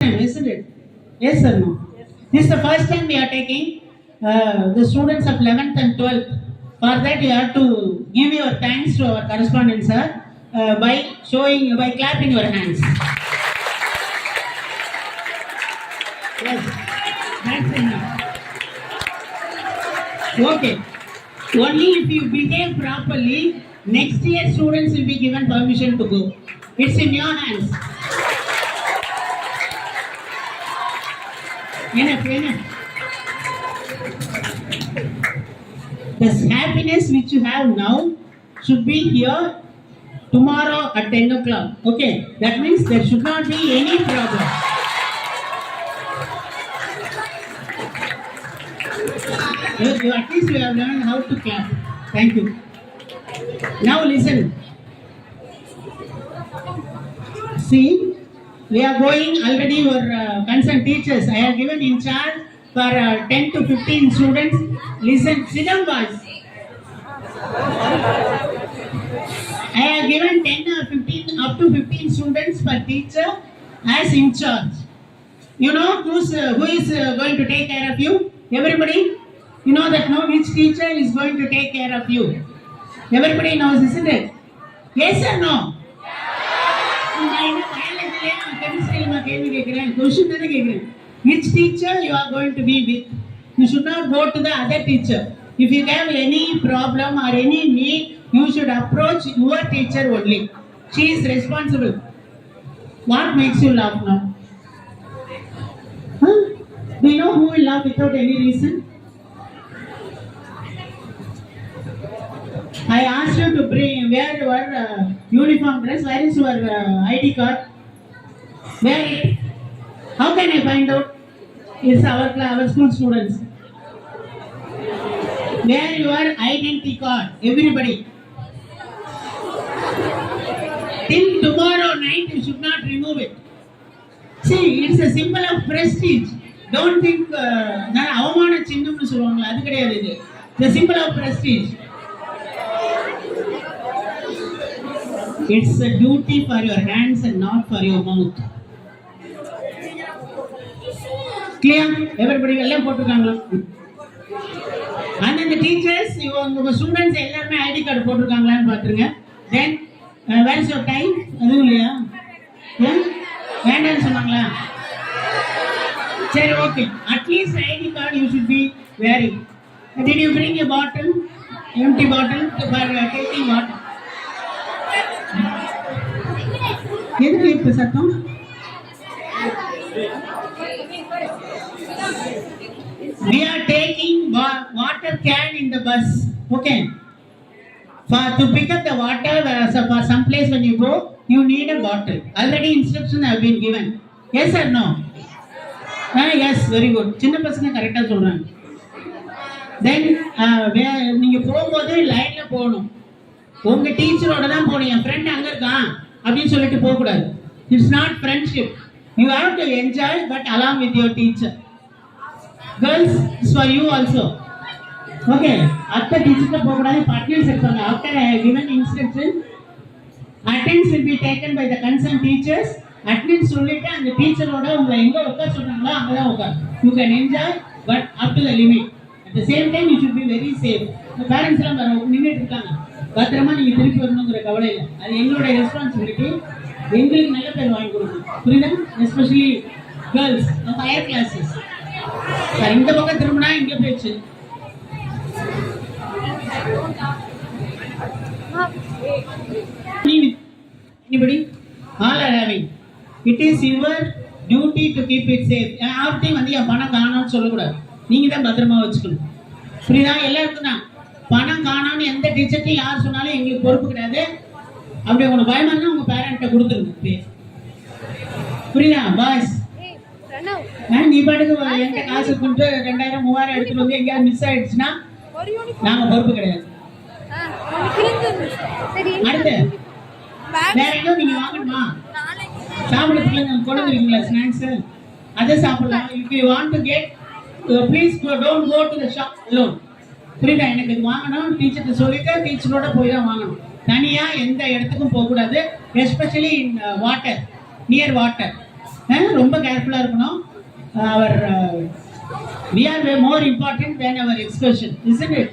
isn't it? Yes or no? This is the first time we are taking uh, the students of 11th and 12th. For that, you have to give your thanks to our correspondent, sir, uh, by showing, by clapping your hands. Yes, that's enough. Okay. Only if you behave properly, next year students will be given permission to go. It's in your hands. The happiness which you have now should be here tomorrow at 10 o'clock. Okay, that means there should not be any problem. At least you have learned how to clap. Thank you. Now listen. See, we are going already your uh, concerned teachers. I have given in charge for uh, 10 to 15 students. Listen, sit down, boys. I have given 10 or 15, up to 15 students per teacher as in charge. You know who's, uh, who is uh, going to take care of you? Everybody? You know that now which teacher is going to take care of you? Everybody knows, isn't it? Yes or no? கேள்வி கேட்கிறேன்? question தானே கேட்கிறேன். Which teacher you are going to be with? You should not go to the other teacher. If you have any problem or any need, you should approach your teacher only. She is responsible. What makes you laugh now? Huh? Do you know who will laugh without any reason? I asked you to bring wear your uh, uniform dress. Where is your uh, ID card? Where it? How can I find out? It's our cla- our school students. Wear your identity card, everybody. Till tomorrow night, you should not remove it. See, it's a symbol of prestige. Don't think uh, நான் அவமான சின்னம்னு சொல்லுவாங்களா அது கிடையாது இது the symbol of prestige it's a duty for your hands and not for your mouth Clear everybody எல்லாம் போட்டிருக்காங்களா? அந்தந்த teachers உங்க ஸ்டூடெண்ட்ஸ் எல்லாருமே ஐடி கார்டு போட்டிருக்காங்களான்னு பார்த்துருங்க. Then where is your time அதுவும் இல்லையா? வேண்டாம்னு சொன்னாங்களா? சரி okay at least ID card you should be wearing did you bring a bottle empty bottle for taking water எதுக்கு இப்போ சத்தம்? We are taking water can in the bus. Okay. For to pick up the water, uh, so for some place when you go, you need a bottle. Already instructions have been given. Yes or no? Ah, yes, very good. சின்ன பசங்க கரெக்டாக சொல்கிறாங்க தென் நீங்கள் போகும்போது லைனில் போகணும் உங்கள் டீச்சரோட தான் போகணும் என் ஃப்ரெண்ட் அங்கே இருக்கான் அப்படின்னு சொல்லிட்டு போகக்கூடாது it's not friendship you have to enjoy but along with your teacher girls it's for you also okay அத்தை டீச்சர்கிட்ட போகக்கூடாது அட்டெண்டன்ஸ் எடுப்பாங்க after I have given instruction attendance will be taken by the concern teachers attendance சொல்லிட்டு அந்த டீச்சரோட உங்களை எங்க உட்கார் சொல்றாங்களோ அங்கதான் உட்கார். You can enjoy but up to the limit at the same time you should be very safe இந்த பேரண்ட்ஸ் எல்லாம் வர நின்றுட்டு இருக்காங்க. பத்திரமா நீங்க திருப்பி வரணுங்கிற கவலை இல்லை. அது எங்களோட ரெஸ்பான்சிபிலிட்டி எங்களுக்கு நல்ல பேர் வாங்கி கொடுக்கணும் புரியுதா? Especially girls higher classes sir இந்த பக்கம் திரும்பினா இங்க போயிடுச்சு. Anybody? All are having. It is your duty to keep it safe. யார்கிட்டையும் வந்து என் பணம் காணான்னு சொல்லக்கூடாது. நீங்க தான் பத்திரமா வச்சுக்கணும். புரியுதா? எல்லாருக்கும் தான் பணம் காணான்னு எந்த டீச்சர்ட்டையும் யார் சொன்னாலும் எங்களுக்கு பொறுப்பு கிடையாது. அப்படி உங்களுக்கு பயமா இருந்தா உங்க பேரண்ட்ட கொடுத்துருங்க அப்படியே. புரியுதா பாய்ஸ் நீ பாட்டுக்கு என்கிட்ட காசு கொண்டு ரெண்டாயிரம் மூவாயிரம் எடுத்துட்டு வந்து எங்கேயாவது மிஸ் ஆயிடுச்சுன்னா நாங்க பொறுப்பு கிடையாது. அடுத்து. வேற எதுவும் நீங்க வாங்கணுமா? நீங்க கொண்டு வந்துருக்கீங்களா ஸ்நாக்ஸ் அதை சாப்பிடலாம். If you want to get please don't go to the shop alone. புரியுதா? எனக்கு இது வாங்கணும் டீச்சர்கிட்ட சொல்லிட்டு டீச்சரோட போய் தான் வாங்கணும். தனியா எந்த இடத்துக்கும் போக கூடாது especially in water near water ரொம்ப கேர்ஃபுல்லா இருக்கணும். Our we are more important than our excursion இசன் it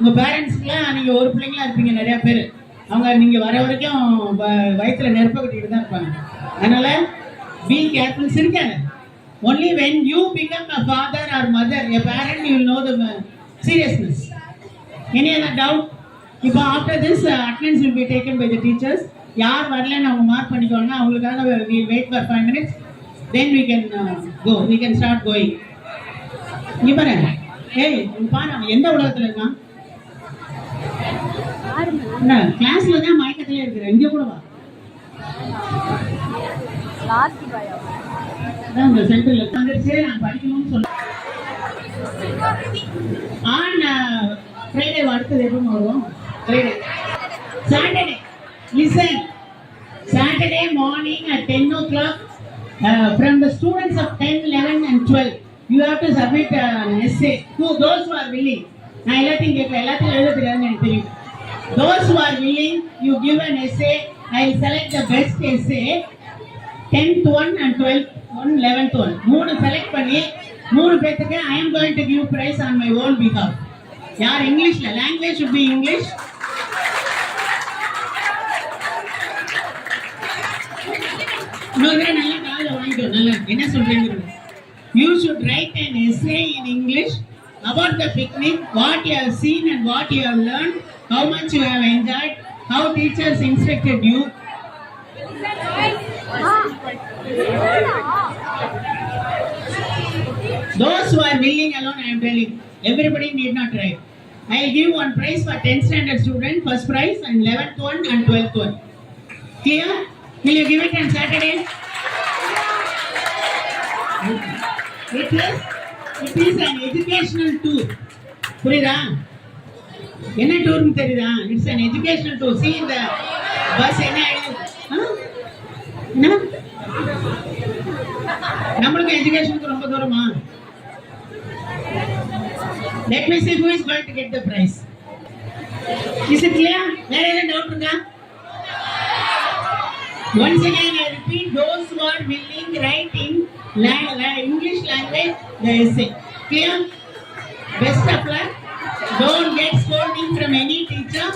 உங்க பேரண்ட்ஸ்க்குலாம் நீங்க ஒரு பிள்ளைங்களா இருப்பீங்க நிறைய பேர். அவங்க நீங்க வர வரைக்கும் வ- நெருப்ப கட்டிட்டு தான் இருப்பாங்க. அதனால be careful சிரிக்காங்க only when you become a father or mother a parent you know the seriousness any other doubt இப்போ after this attendance will be taken by the teachers யார் வரலன்னு அவங்க மார்க் பண்ணிக்கோங்க. அவங்களுக்காக wait for five minutes then we can go we can start going இங்க பாரு. ஏய் இங்க பாரு. அவன் எந்த உலகத்தில் இருக்கான்? என்ன கிளாஸ்ல தான் மயக்கத்திலே இருக்கிற இங்கே கூட வா. இந்த சென்டர்ல வந்துருச்சு நான் படிக்கணும்னு சொல்ல ஆன் ஃப்ரைடே அடுத்தது எப்போ வரும் Friday Saturday listen Saturday morning at ten o'clock from the students of ten eleven and twelve you have to submit essay who those are willing நான் எல்லாத்தையும் கேட்கல. எல்லாத்தையும் எழுத தெரியாதுன்னு எனக்கு தெரியும். Those are willing you give an essay I i will select the best essay. 10th one and 12th one 11th மூணு select பண்ணி மூணு பேர்த்துக்கு I am going to give prize on my own because of யார் இங்கிலீஷ்ல language should be english இன்னொரு தடவை நல்லா காதுல வாங்கிக்கோ நல்லா என்ன சொல்றீங்க you should write an essay in english about the picnic what you have seen and what you have learned how much you have enjoyed how teachers instructed you Those who are willing alone, I am telling. Everybody need not write. I will give one prize for 10th standard student, first prize, and 11th one and 12th one. Clear? Will you give it on Saturday? It is, it is an educational tour. புரியுதா என்ன டூர்னு தெரியுதா it's an educational tour see இந்த bus என்ன எழுதுது ஆ? என்ன நம்மளுக்கு எஜுகேஷனுக்கு ரொம்ப தூரமா let me see who is going to get the prize is it clear வேற ஏதாவது டவுட் இருக்கா once again i repeat those who are willing write in la- la- english language the essay clear best of luck don't get scolding from any teacher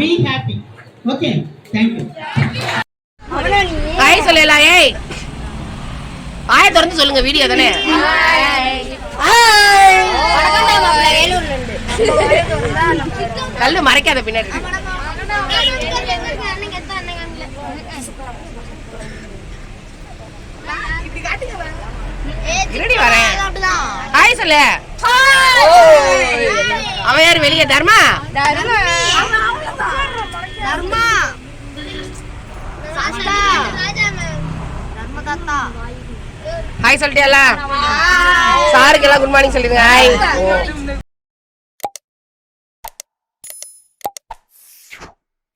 be happy okay thank you hi சொல்லலாம் ஏய் ஆய திறந்து சொல்லுங்க video தானே கல்லு மறைக்காத பின்னாடி. இருடி வரேன் ஹாய் சொல்லு. அவன் யாரு? வெளியே தர்மா? ஹாய் சொல்லிட்டியல்ல சாருக்கு எல்லாம் குட் மார்னிங் சொல்லிடுங்க. ஹாய்